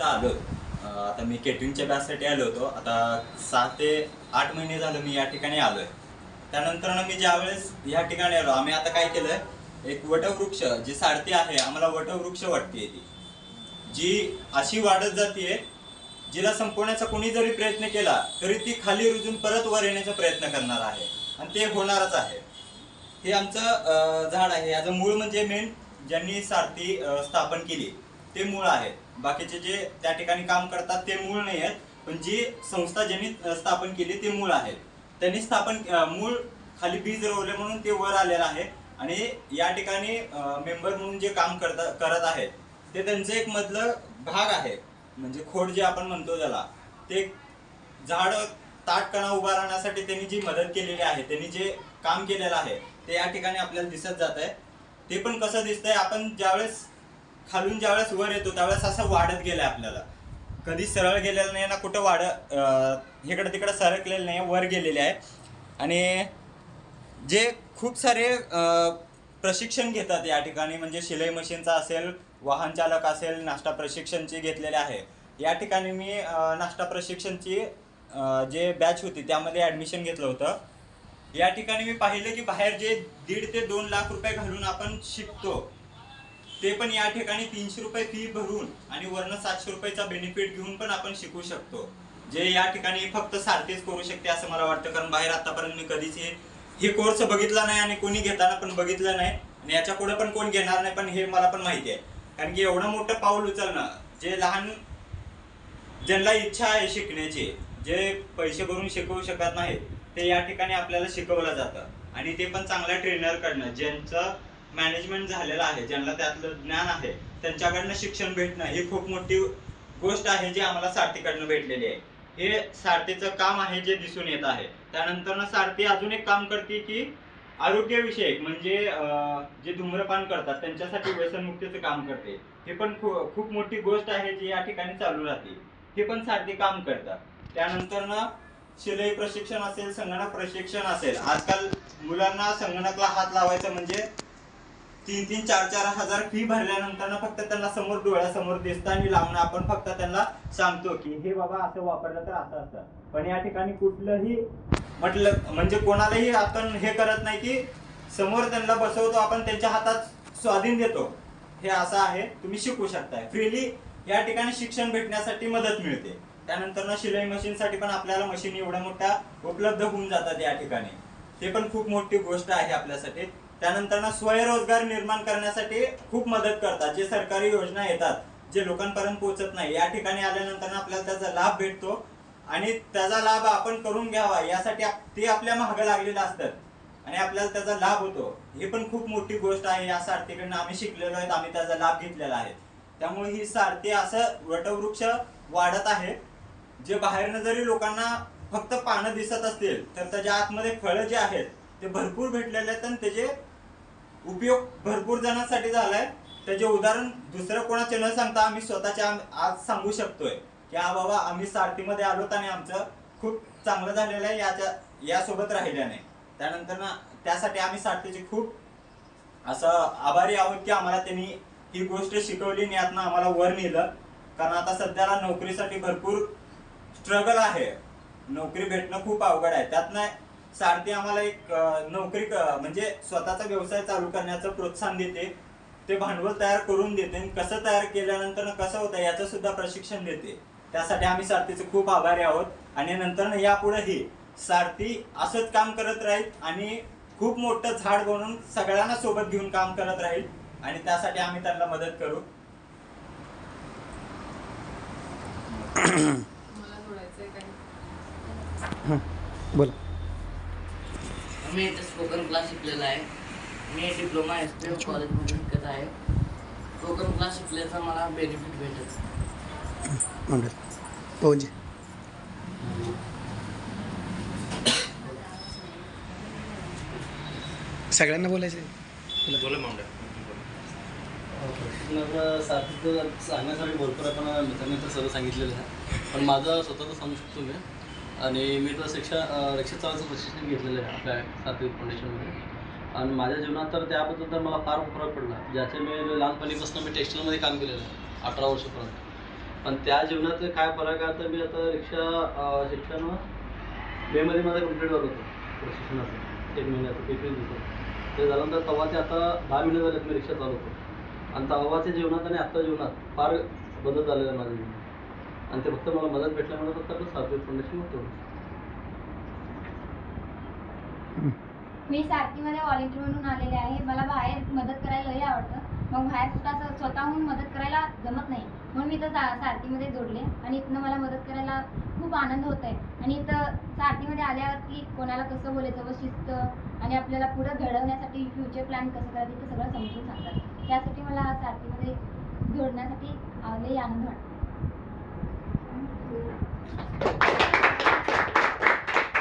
निमित्त आलो आता मी केटरिंगच्या बॅचसाठी आलो होतो. आता सहा ते आठ महिने झालं मी या ठिकाणी आलोय. त्यानंतर मी ज्यावेळेस या ठिकाणी आलो आम्ही आता काय केलंय? एक वटवृक्ष जी सारथी आहे आम्हाला वटवृक्ष वाटते ती. जी अशी वाढत जाते जिला संपवण्याचा कोणी जरी प्रयत्न केला तरी ती खाली रुजून परत वर येण्याचा प्रयत्न करणार आहे. आणि ते होणारच आहे. हे आमचं झाड आहे. याचं मूळ म्हणजे मेन ज्यांनी सारथी स्थापन केली ते मूळ आहे. बाकीचे जे त्या ठिकाणी काम करतात ते मूळ नाही आहेत पण जी संस्था ज्यांनी स्थापन केली ते मूळ आहेत. त्यांनी स्थापन मूळ खाली बीज रोवले म्हणून ते वर आलेलं आहे आणि या ठिकाणी मेंबर म्हणून जे काम करता करत आहेत ते त्यांचं एक मधलं भाग आहे. म्हणजे खोड जे आपण म्हणतो त्याला ते झाड ताटकणा उभा राहण्यासाठी त्यांनी जी मदत केलेली आहे त्यांनी जे काम केलेलं आहे ते या ठिकाणी आपल्याला दिसत जात आहे ते पण कसं दिसतंय? आपण ज्यावेळेस खालून ज्यावेळेस वर येतो त्यावेळेस असं वाढत गेलं आपल्याला. कधी सरळ गेलेलं नाही ना कुठं वाढ इकडं तिकडं सरकलेलं नाही वर गेलेले आहे. आणि जे खूप सारे प्रशिक्षण घेतात या ठिकाणी म्हणजे शिलाई मशीनचा असेल वाहन चालक असेल नाश्ता प्रशिक्षणची घेतलेले आहे. या ठिकाणी मी नाश्ता प्रशिक्षणची जे बॅच होती त्यामध्ये ॲडमिशन घेतलं होतं. या ठिकाणी मी पाहिलं की बाहेर जे दीड ते दोन लाख रुपये घालून आपण शिकतो ते पण या ठिकाणी तीनशे रुपये फी भरून आणि वरनं सातशे रुपयाचा बेनिफिट घेऊन पण आपण शिकू शकतो. जे या ठिकाणी फक्त सारथीच करू शकते असं मला वाटतं. कारण बाहेर आतापर्यंत मी कधीच हे हे कोर्स बघितला नाही आणि कोणी घेताना पण बघितलं नाही. आणि याच्यापुढे पण कोण घेणार नाही पण हे मला पण माहिती आहे. कारण की एवढं मोठं पाऊल उचलणं जे लहान ज्यांना इच्छा आहे शिकण्याची जे पैसे भरून शिकवू शकत नाहीत ते या ठिकाणी आपल्याला शिकवलं जातं. आणि ते पण चांगल्या ट्रेनरकडनं ज्यांचं मॅनेजमेंट झालेलं आहे ज्यांना त्यातलं ज्ञान आहे त्यांच्याकडनं शिक्षण भेटणं ही खूप मोठी गोष्ट आहे जी आम्हाला सारथीकडनं भेटलेली आहे. हे सारथीचं काम आहे जे दिसून येत आहे. त्यानंतर ना सारथी अजून एक काम करते की आरोग्यविषयक म्हणजे जे धूम्रपान करतात त्यांच्यासाठी व्यसनमुक्तीचं काम करते. हे पण खू- खूप मोठी गोष्ट आहे जी या ठिकाणी चालू राहते. हे पण सारथी काम करतात. त्यानंतर ना शिलाई प्रशिक्षण असेल संगणक प्रशिक्षण असेल. आजकाल मुलांना संगणकला हात लावायचं म्हणजे तीन तीन चार चार हजार फी भरल्यानंतर फक्त त्यांना समोर डोळ्यासमोर दिसतं आणि लावणं आपण फक्त त्यांना सांगतो की हे बाबा असं वापरलं तर असं असतं. पण या ठिकाणी कुठलंही म्हटलं म्हणजे कोणालाही आपण हे करत नाही की समोर त्यांना बसवतो आपण त्यांच्या हातात स्वाधीन देतो. हे असं आहे तुम्ही शिकू शकताय. फ्रीली या ठिकाणी शिक्षण भेटण्यासाठी मदत मिळते. त्यानंतर शिलाई शिलाई मशीनसाठी पण आपल्याला मशीन एवढ्या मोठ्या उपलब्ध होऊन जातात या ठिकाणी. ते पण खूप मोठी गोष्ट आहे आपल्यासाठी. त्यानंतर ना स्वयंरोजगार निर्माण करण्यासाठी खूप मदत करतात जे सरकारी योजना येतात जे लोकांपर्यंत पोहोचत नाही. या ठिकाणी आल्यानंतर आपल्याला त्याचा लाभ भेटतो आणि त्याचा लाभ आपण करून घ्यावा यासाठी ते आपल्या मागं लागलेलं असतात आणि आपल्याला त्याचा लाभ होतो. हे पण खूप मोठी गोष्ट आहे. या सारथीकडनं आम्ही शिकलेलो आहेत आम्ही त्याचा लाभ घेतलेला आहे. त्यामुळे ही सारथी असं वटवृक्ष वाढत आहे जे बाहेरनं जरी लोकांना फक्त पानं दिसत असतील तर त्याच्या आतमध्ये फळं जे आहेत ते भरपूर भेटलेले आहेत आणि त्याचे उपयोग भरपूर जणांसाठी झालाय. त्याचे उदाहरण दुसरं कोणाचे न सांगता आम्ही स्वतःच्या आज सांगू शकतोय. की हा बाबा आम्ही सारथीमध्ये आलोत आणि आमचं खूप चांगलं झालेलं आहे याच्या यासोबत राहिल्याने त्यानंतर ना त्यासाठी आम्ही सारथीचे खूप असं आभारी आहोत की आम्हाला त्यांनी ही गोष्ट शिकवली आणि यातनं आम्हाला वर नेलं. कारण आता सध्याला नोकरीसाठी भरपूर स्ट्रगल आहे. नोकरी भेटणं खूप अवघड आहे. त्यातनं सारथी आम्हाला एक नोकरी क- म्हणजे स्वतःचा व्यवसाय चालू करण्याचं प्रोत्साहन देते. ते भांडवल तयार करून देते. आणि कसं तयार केल्यानंतर कसं होतं याचं सुद्धा प्रशिक्षण देते. त्यासाठी आम्ही सारथीचे खूप आभारी आहोत. आणि नंतर यापुढेही सारथी असंच काम करत राहील आणि खूप मोठं झाड बनवून सगळ्यांना सोबत घेऊन काम करत राहील. आणि त्यासाठी आम्ही त्यांना मदत करू. बोला. मी इथे स्पोकन क्लास शिकलेला आहे. मी डिप्लोमा एस पी एम कॉलेजमध्ये शिकत आहे. स्पोकन क्लास शिकल्याचा मला बेनिफिट भेटत मंडळ पवनजी. सगळ्यांना बोलायचं बोला. मांडा सांगण्यासाठी भरपूर आपण मित्रांनी तर सर्व सांगितलेलं आहे. पण माझं स्वतःचं सांगू शकतो मी. आणि मी तर शिक्षा रिक्षा चालवायचं प्रशिक्षण घेतलेलं आहे आपल्या सात्विक फाउंडेशनमध्ये आणि माझ्या जीवनात तर त्याबद्दल तर मला फार फरक पडला. ज्याचे मी लहानपणीपासून मी टेक्स्टाईलमध्ये काम केलेलं आहे अठरा वर्षापर्यंत. पण त्या जीवनात काय फरक आहे तर मी आता रिक्षा शिक्षण मेमध्ये माझं कंप्लीट झालं होतं प्रशिक्षणाचं. एक महिन्याचं एकवीस दिवसात. ते झाल्यानंतर तेव्हा ते आता दहा महिने झालेत मी रिक्षा चालवतो आणि तेव्हाच्या जीवनात आणि आत्ता जीवनात फार बदल झालेला आहे माझ्या जीवनात. आणि ते फक्त मला मदत भेटल्यामुळे फक्त मी सातवी मध्ये मी सारथीमध्ये व्हॉलेंटियर म्हणून आलेले आहे. मला बाहेर मदत करायला लई आवडतं. मग बाहेर कुठं असं स्वतःहून मदत करायला जमत नाही. म्हणून मी तर सा सारथीमध्ये जोडले आणि इथनं मला मदत करायला खूप आनंद होत आहे आणि इथं सारथीमध्ये आल्यावरती कोणाला कसं बोलायचं व शिस्त आणि आपल्याला पुढं घडवण्यासाठी फ्युचर प्लॅन कसं करायचं ते सगळं समजून सांगतात. त्यासाठी मला हा सारथीमध्ये जोडण्यासाठी लई आनंद वाटतो. Thank you.